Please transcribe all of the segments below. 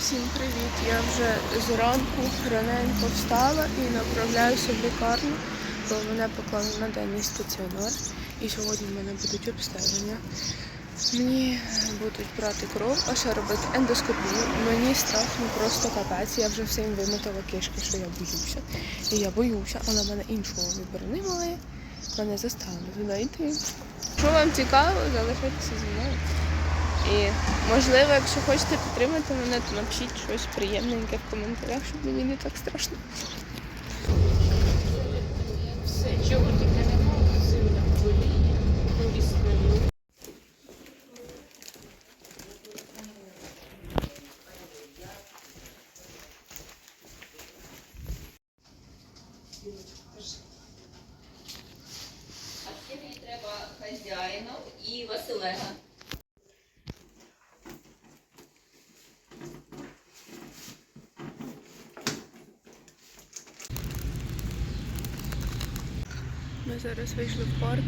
Всім привіт! Я вже зранку раненько встала і направляюся в лікарню, бо мене поклали на денний стаціонар. І сьогодні в мене будуть обстеження. Мені будуть брати кров, а ще робити ендоскопію. Мені страшно просто капець. Я вже всім вимотала кишки, що я боюся. І я боюся, але в мене іншого вибору немає. Мене заставили туди. Якщо вам цікаво, залишайтеся зі мною. І можливо, якщо хочете підтримати мене, то напишіть щось приємненьке в коментарях, щоб мені не так страшно. Все, чого тільки немає, сильно боліє, повісною. А ще мені треба хазяїнов і Василега. Ми зараз вийшли в парк.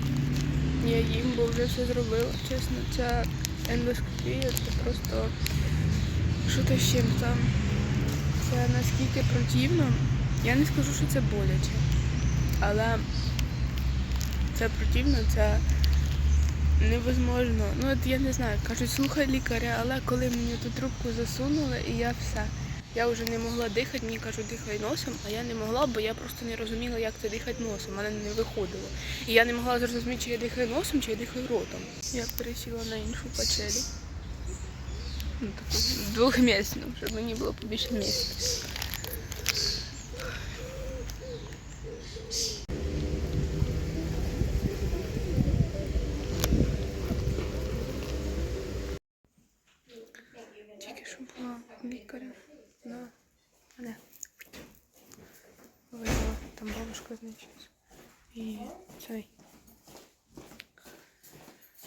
Я їм, бо вже все зробила. Чесно, ця ендоскопія це просто що то з чим там. Це наскільки противно. Я не скажу, що це боляче. Але це противно, це невозможно. Ну от я не знаю, кажуть, слухай лікаря, але коли мені ту трубку засунули і я все. Я вже не могла дихати, мені кажуть, дихай носом, а я не могла, бо я просто не розуміла, як це дихати носом. Мене не виходило. І я не могла зрозуміти, чи я дихаю носом, чи я дихаю ротом. Я пересіла на іншу пачелі. Ну, таку двохмісну, щоб мені було побільше місця. Тільки що була лікаря на мене. Вийшла значить. І цей.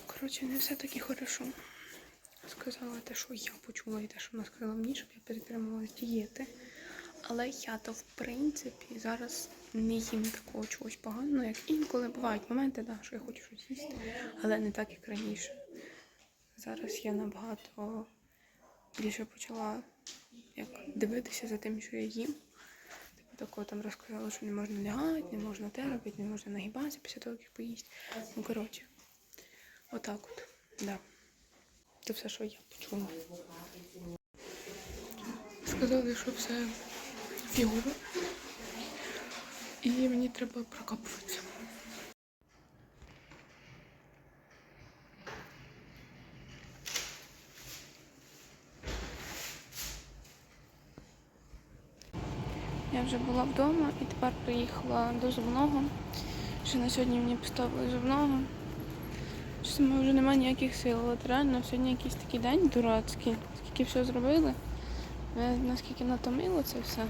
Коротше, не все таки хорошо. Сказала те, що я почула, і те, що вона сказала мені, щоб я перетримувалась дієти. Але я то в принципі зараз не їм такого чогось поганого, як інколи бувають моменти, да, що я хочу щось їсти, але не так, як раніше. Зараз я набагато більше почала як дивитися за тим, що я їм. Такого там розказала, що не можна лягати, не можна те робити, не можна нагибатися після того, як поїсть. Ну, коротше, отак от, да. Це все, що я почула. Сказали, що все фігово. І мені треба прокапуватися. Я вже була вдома і тепер приїхала до зубного. Ще на сьогодні мені поставили зубного. Чесно, вже немає ніяких сил. От реально сьогодні якийсь такий день дурацький. Скільки все зробили. Мене наскільки натомило це все.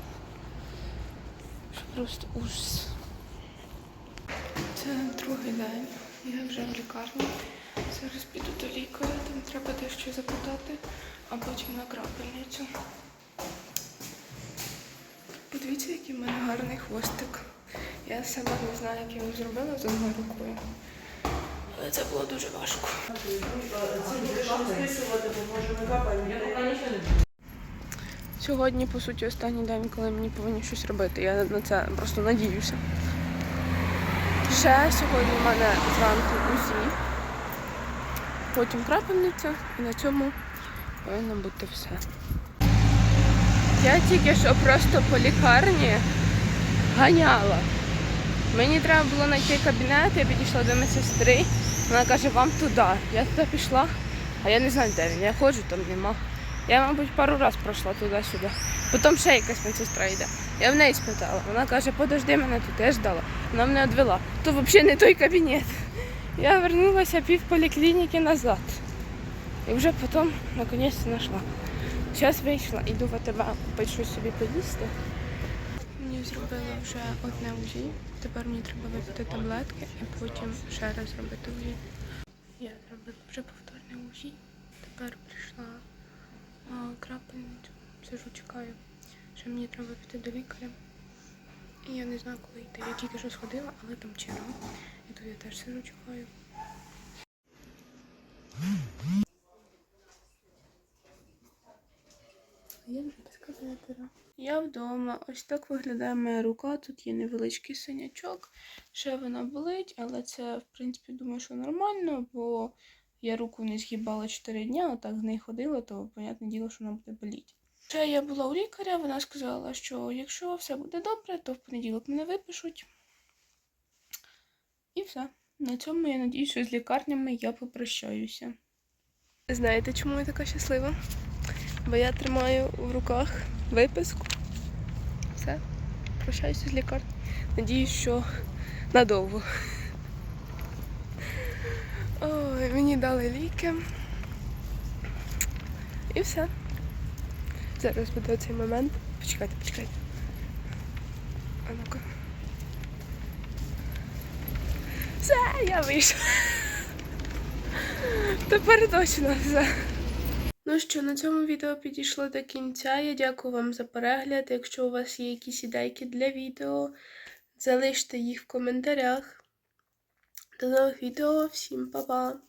Що просто ужас. Це другий день. Я вже в лікарні. Зараз піду до лікаря, там треба дещо запитати, а потім на крапельницю. Подивіться, який в мене гарний хвостик. Я сама не знаю, як я його зробила з одною рукою. Але це було дуже важко. Сьогодні, по суті, останній день, коли мені повинні щось робити. Я на це просто надіюся. Ще сьогодні в мене зранку УЗІ, потім крапельниця, і на цьому повинно бути все. Я тільки що просто по лікарні ганяла. Мені треба було знайти кабінет, я підійшла до медсестри. Вона каже, вам туди. Я туди пішла, а я не знаю, де він. Я ходжу, там нема. Я, мабуть, пару разів пройшла туди-сюди. Потім ще якась медсестра йде. Я в неї спитала. Вона каже, подожди мене тут, я ждала. Вона мене відвела. То взагалі не той кабінет. Я вернулася пів поліклініки назад. І вже потім, наконець, знайшла. Зараз вийшла, йду в АТБ купити собі поїсти. Мені зробили вже одне УЗІ. Тепер мені треба випити таблетки і потім ще раз робити УЗІ. Я зробила вже повторне УЗІ. Тепер прийшла крапельницю. Сижу, чекаю, що мені треба піти до лікаря. І я не знаю, коли йти. Я тільки що сходила, але там черга. І тут я теж сижу, чекаю. Я вже без кабінетера. Я вдома. Ось так виглядає моя рука. Тут є невеличкий синячок. Ще вона болить, але це, в принципі, думаю, що нормально, бо я руку не згибала 4 дні, а так з нею ходила, то, понятне діло, що вона буде боліти. Ще я була у лікаря, вона сказала, що якщо все буде добре, то в понеділок мене випишуть. І все. На цьому я надію, що з лікарнями я попрощаюся. Знаєте, чому я така щаслива? Бо я тримаю в руках виписку. Все, прощаюся з лікарні. Надіюсь, що надовго. Ой, мені дали ліки. І все. Зараз буде цей момент. Почекайте, почекайте. А ну-ка. Все, я вийшла. Тепер точно все. Ну що, на цьому відео підійшло до кінця. Я дякую вам за перегляд. Якщо у вас є якісь ідейки для відео, залиште їх в коментарях. До нових відео, всім па-па!